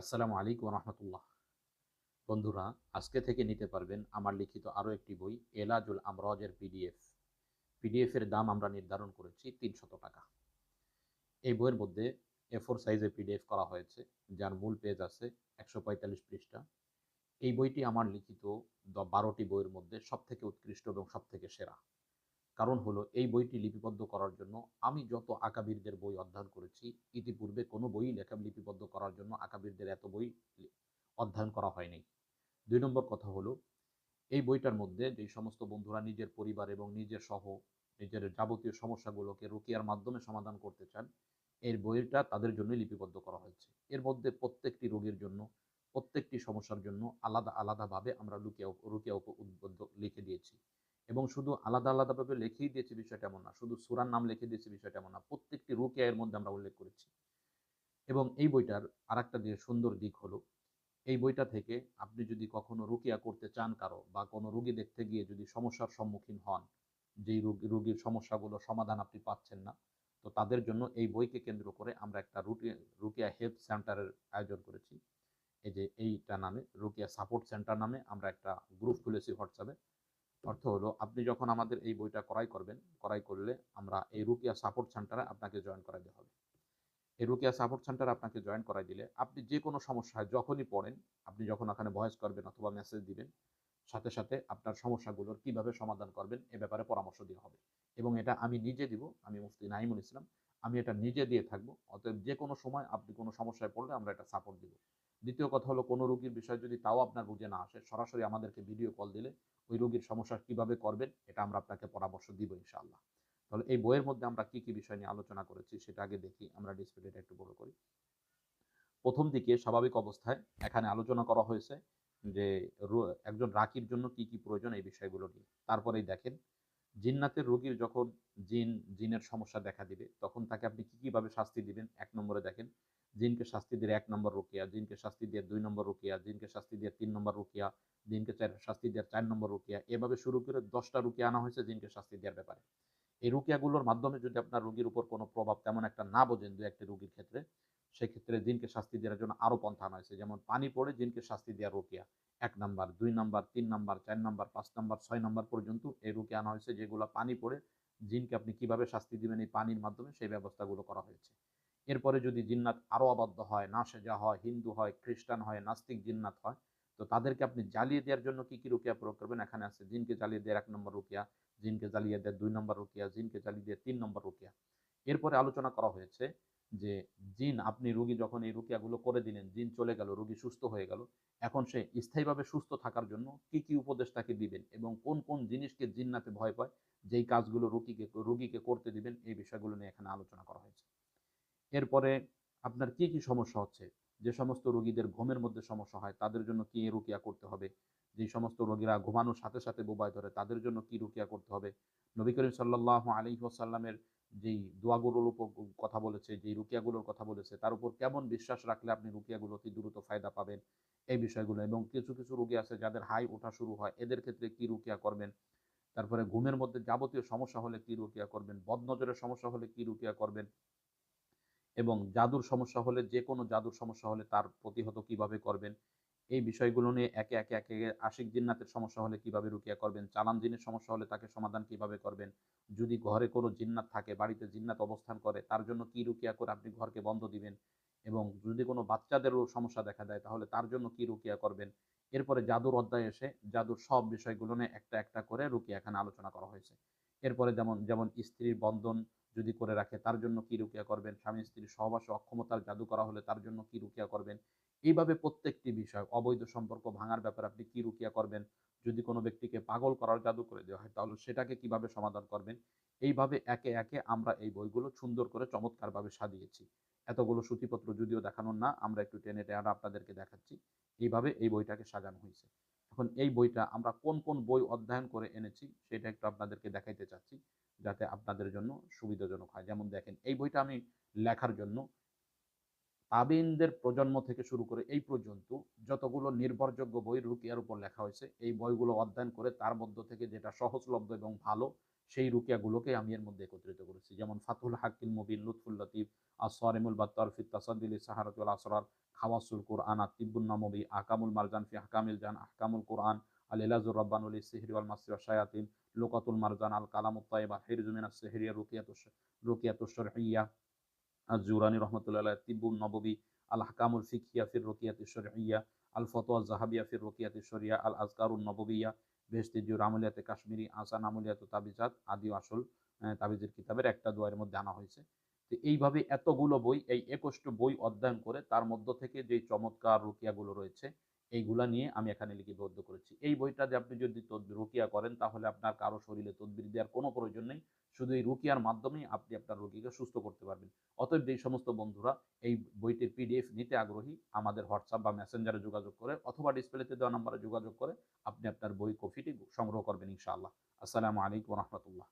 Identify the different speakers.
Speaker 1: আসসালামু আলাইকুম রহমতুল্লাহ। বন্ধুরা, আজকে থেকে নিতে পারবেন আমার লিখিত আরও একটি বই, এলাজুল আমরজের পিডিএফ। পিডিএফ এর দাম আমরা নির্ধারণ করেছি তিনশত টাকা। এই বইয়ের মধ্যে এ ফোর সাইজের পিডিএফ করা হয়েছে, যার মূল পেজ আছে একশো পঁয়তাল্লিশ পৃষ্ঠা। এই বইটি আমার লিখিত বারোটি বইয়ের মধ্যে সবথেকে উৎকৃষ্ট এবং সবথেকে সেরা। কারণ হলো এই বইটি লিপিবদ্ধ করার জন্য আমি যত আকাবিরদের বই অধ্যয়ন করেছি, ইতিপূর্বে কোনো বই লেখা লিপিবদ্ধ করার জন্য আকাবিরদের এত বই অধ্যয়ন করা হয়নি দুই নম্বর কথা হলো, এই বইটার মধ্যে যে সমস্ত বন্ধুরা নিজের পরিবার এবং নিজের সহ নিজের যাবতীয় সমস্যাগুলোকে রুকিয়ার মাধ্যমে সমাধান করতে চান এর বইটা তাদের জন্য লিপিবদ্ধ করা হয়েছে। এর মধ্যে প্রত্যেকটি রোগীর জন্য, প্রত্যেকটি সমস্যার জন্য আলাদা, আলাদাভাবে আমরা রুকিয়া রুকিয়া উদ্বুদ্ধ লিখে দিয়েছি। এবং শুধু আলাদা আলাদাভাবে লিখেই দিয়েছি বিষয়টা এমন না, শুধু সুরার নাম লিখে দিয়েছি বিষয়টা এমন না, প্রত্যেকটি রুকিয়া এর মধ্যে আমরা উল্লেখ করেছি। এবং এই বইটার আর একটা সুন্দর দিক হলো, এই বইটা থেকে আপনি যদি কখনো রুকিয়া করতে চান কারও বা কোনো রুগী দেখতে গিয়ে যদি সমস্যার সম্মুখীন হন, যেই রুগী, রুগীর সমস্যাগুলো সমাধান আপনি পাচ্ছেন না, তো তাদের জন্য এই বইকে কেন্দ্র করে আমরা একটা রুটি রুকিয়া হেলথ সেন্টারের আয়োজন করেছি। এই যে এইটা নামে, রুকিয়া সাপোর্ট সেন্টার নামে আমরা একটা গ্রুপ খুলেছি হোয়াটসঅ্যাপে। অর্থ হলো, আপনি যখন আমাদের এই বইটা ক্রয় করবেন, ক্রয় করলে আমরা এই রুকিয়া সাপোর্ট সেন্টারে আপনাকে জয়েন করাই দেওয়া হবে। এই রুকিয়া সাপোর্ট সেন্টার আপনাকে জয়েন করাই দিলে আপনি যে কোনো সমস্যায় যখনই পড়েন, আপনি যখন ওখানে ভয়েস করবেন অথবা মেসেজ দিবেন, সাথে সাথে আপনার সমস্যাগুলোর কীভাবে সমাধান করবেন এ ব্যাপারে পরামর্শ দেওয়া হবে। এবং এটা আমি নিজে দিব, আমি মুফতি নাইমুল ইসলাম, আমি এটা নিজে দিয়ে থাকব, অতএব যে কোনো সময় আপনি কোনো সমস্যায় পড়লে আমরা এটা সাপোর্ট দিব। দ্বিতীয় কথা হলো, কোনো রোগীর বিষয় যদি তাও আপনার বুঝে না আসে, সরাসরি আমাদেরকে ভিডিও কল দিলে ওই রোগীর সমস্যা কীভাবে করবেন, এটা আমরা আপনাকে পরামর্শ দিব ইনশাআল্লাহ। তাহলে এই বইয়ের মধ্যে আমরা কি কি বিষয় নিয়ে আলোচনা করেছি, সেটা আগে দেখি, আমরা ডিসপ্লেটা একটু বড় করি। প্রথম দিকে স্বাভাবিক অবস্থায় এখানে আলোচনা করা হয়েছে যে একজন রাকির জন্য কি কি প্রয়োজন এই বিষয়গুলো নিয়ে। তারপরেই দেখেন, জিন্নাতের রোগীর যখন জিন, জিনের সমস্যা দেখা দিবে, তখন তাকে আপনি কি কীভাবে শাস্তি দিবেন? এক নম্বরে দেখেন জিনকে শাস্তি দিয়ে এক নম্বর রুকিয়া, জিনকে শাস্তি দিয়ে দুই নম্বর রুকিয়া, জিনকে শাস্তি দিয়ে তিন নম্বর রুকিয়া, জিনকে শাস্তি দেওয়ার চার নম্বর রুকিয়া, এভাবে শুরু করে দশটা রুকিয়া আনা হয়েছে জিনকে শাস্তি দেওয়ার ব্যাপারে। এই রুকিয়াগুলোর মাধ্যমে যদি আপনার রুগীর উপর কোনো প্রভাব তেমন একটা না বোঝেন দু একটি রুগীর ক্ষেত্রে, সেক্ষেত্রে জিনকে শাস্তি দেওয়ার জন্য আরও পন্থা আনা হয়েছে। যেমন পানি পড়ে জিনকে শাস্তি দেওয়ার রুকিয়া এক নাম্বার, দুই নাম্বার, তিন নাম্বার, চার নাম্বার, পাঁচ নাম্বার, ছয় নাম্বার পর্যন্ত এই রুকিয়া আনা হয়েছে যেগুলো পানি পড়ে জিনকে আপনি কীভাবে শাস্তি দিবেন এই পানির মাধ্যমে সেই ব্যবস্থাগুলো করা হয়েছে। এরপরে যদি জিন্নাত আরও আবদ্ধ হয় না সেজা হয়, হিন্দু হয়, খ্রিস্টান হয়, নাস্তিক জিন্নাত হয়, তো তাদেরকে আপনি জ্বালিয়ে দেওয়ার জন্য কি কি রুকিয়া প্রয়োগ করবেন? এখানে আছে জিনকে জ্বালিয়ে দেওয়ার এক নম্বর রুকিয়া, জিনকে জ্বালিয়ে দেওয়ার দুই নম্বর রুকিয়া, জিনকে জ্বালিয়ে দেওয়ার তিন নম্বর রুকিয়া। এরপরে আলোচনা করা হয়েছে যে জিন, আপনি রুগী যখন এই রুকিয়াগুলো করে দিলেন, জিন চলে গেল, রুগী সুস্থ হয়ে গেল, এখন সে স্থায়ীভাবে সুস্থ থাকার জন্য কি কি উপদেশ তাকে দিবেন এবং কোন কোন জিনিসকে জিন্নাতে ভয় পায়, যেই কাজগুলো রুগীকে রুগীকে করতে দিবেন, এই বিষয়গুলো নিয়ে এখানে আলোচনা করা হয়েছে। এরপরে আপনার কি কি সমস্যা হচ্ছে? যে সমস্ত রোগীদের ঘুমের মধ্যে সমস্যা হয়, তাদের জন্য কি রুকিয়া করতে হবে? যে সমস্ত রোগীরা ঘুমানোর সাথে সাথে বোবায় ধরে, তাদের জন্য কি রুকিয়া করতে হবে? নবী করিম সাল্লাহ আলী ওসাল্লামের যেই দোয়াগুলোর উপর কথা বলেছে, যেই রুকিয়াগুলোর কথা বলেছে, তার উপর কেমন বিশ্বাস রাখলে আপনি রুকিয়াগুলো অতি দ্রুত ফায়দা পাবেন? এই বিষয়গুলো এবং কিছু কিছু রোগী আছে যাদের হাই ওঠা শুরু হয়, এদের ক্ষেত্রে কি রুকিয়া করবেন? তারপরে ঘুমের মধ্যে যাবতীয় সমস্যা হলে কি রুকিয়া করবেন? বদনজরের সমস্যা হলে কি রুকিয়া করবেন? এবং জাদুর সমস্যা হলে, যে কোনো জাদুর সমস্যা হলে তার প্রতিহত কীভাবে করবেন? এই বিষয়গুলো নিয়ে একে একে একে আশিক জিন্নাতের সমস্যা হলে কীভাবে রুকিয়া করবেন? চালান জিনের সমস্যা হলে তাকে সমাধান কীভাবে করবেন? যদি ঘরে কোনো জিন্নাত থাকে, বাড়িতে জিন্নাত অবস্থান করে, তার জন্য কি রুকিয়া করে আপনি ঘরকে বন্ধ দিবেন? এবং যদি কোনো বাচ্চাদেরও সমস্যা দেখা দেয়, তাহলে তার জন্য কি রুকিয়া করবেন? এরপরে জাদুর অধ্যায় এসে জাদুর সব বিষয়গুলো নিয়ে একটা একটা করে রুকিয়া এখানে আলোচনা করা হয়েছে। এরপরে যেমন যেমন স্ত্রীর বন্ধন যদি করে রাখে, তার জন্য কি রুকিয়া করবেন? স্বামী স্ত্রীর সহবাসে অক্ষমতার জাদু করা হলে তার জন্য কি রুকিয়া করবেন? এইভাবে প্রত্যেকটি বিষয়, অবৈধ সম্পর্ক ভাঙার ব্যাপারে আপনি কি রুকিয়া করবেন? যদি কোনো ব্যক্তিকে পাগল করার জাদু করে দেওয়া হয়, তাহলে সেটাকে কীভাবে সমাধান করবেন? এইভাবে একে একে আমরা এই বইগুলো সুন্দর করে, চমৎকারভাবে সাজিয়েছি। এতগুলো সুতিপত্র যদিও দেখানোর না, আমরা একটু টেনে টেনে আপনাদেরকে দেখাচ্ছি এইভাবে এই বইটাকে সাজানো হয়েছে। এখন এই বইটা আমরা কোন কোন বই অধ্যয়ন করে এনেছি, সেটা একটু আপনাদেরকে দেখাইতে চাচ্ছি। যাতে আপনাদের জন্য সুবিধাজনক হয়। যেমন দেখেন, এই বইটা আমি লেখার জন্য তাবিনদের প্রজন্ম থেকে শুরু করে এই পর্যন্ত যতগুলো নির্ভরযোগ্য বই রুকিয়ার উপর লেখা হয়েছে, এই বইগুলো অধ্যয়ন করে তার মধ্য থেকে যেটা সহজলভ্য এবং ভালো, সেই রুকিয়াগুলোকে আমি এর মধ্যে একত্রিত করেছি। যেমন ফাতুল হাকিম মুবিন, লুৎফুল লতিফ আসরিমুল বাত্তার ফিত তাসাদ্দিলি সাহারাতুল আসরার, খাওয়াসুল কোরআন আতিবুন নামবি, আকামুল মারজান ফি আহকামিল জান, আহকামুল কোরআন আল ইলাজুর রব্বানুল সিহরি ওয়াল মাসির শায়াতিন লোকাতুল মারজান আল কালাম কালামুত্তাইবা হিরজুমিনা সেহরিয়া রুকিয়াতুস রুকিয়াতুসর হিয়া জুরানি রহমতুল্লাহ তিব্বুল নববী আল হাকামুল ফিকিয়া ফির রুকিয়াতুসর শরহিয়া আল ফতোয়া জাহাবিয়া ফির রুকিয়াতুসরিয়া আল আজকারুল নববিয়া বেহস্তি জুর আমলিয়াতে কাশ্মীরি, আসান আমলিয়াত তাবিজাত আদি আসল তাবিজের কিতাবের একটা দুয়ারের মধ্যে আনা হয়েছে। তো এইভাবে এতগুলো বই, এই একষ্ট বই অধ্যয়ন করে তার মধ্য থেকে যে চমৎকার রুকিয়াগুলো রয়েছে এইগুলা নিয়ে আমি এখানে লিপিবদ্ধ করেছি। এই বইটা যে আপনি যদি রুকিয়া করেন, তাহলে আপনার কারও শরীরে তদবির দেওয়ার কোনো প্রয়োজন নেই। শুধু এই রুকিয়ার মাধ্যমেই আপনি আপনার রোগীকে সুস্থ করতে পারবেন। অতএব যে সমস্ত বন্ধুরা, এই বইটির পিডিএফ নিতে আগ্রহী, আমাদের হোয়াটসঅ্যাপ বা মেসেঞ্জারে যোগাযোগ করে অথবা ডিসপ্লেতে দেওয়া নাম্বারে যোগাযোগ করে, আপনি আপনার বই কপিটি সংগ্রহ করবেন ইনশাআল্লাহ। আসসালামু আলাইকুম রহমতুল্লাহ।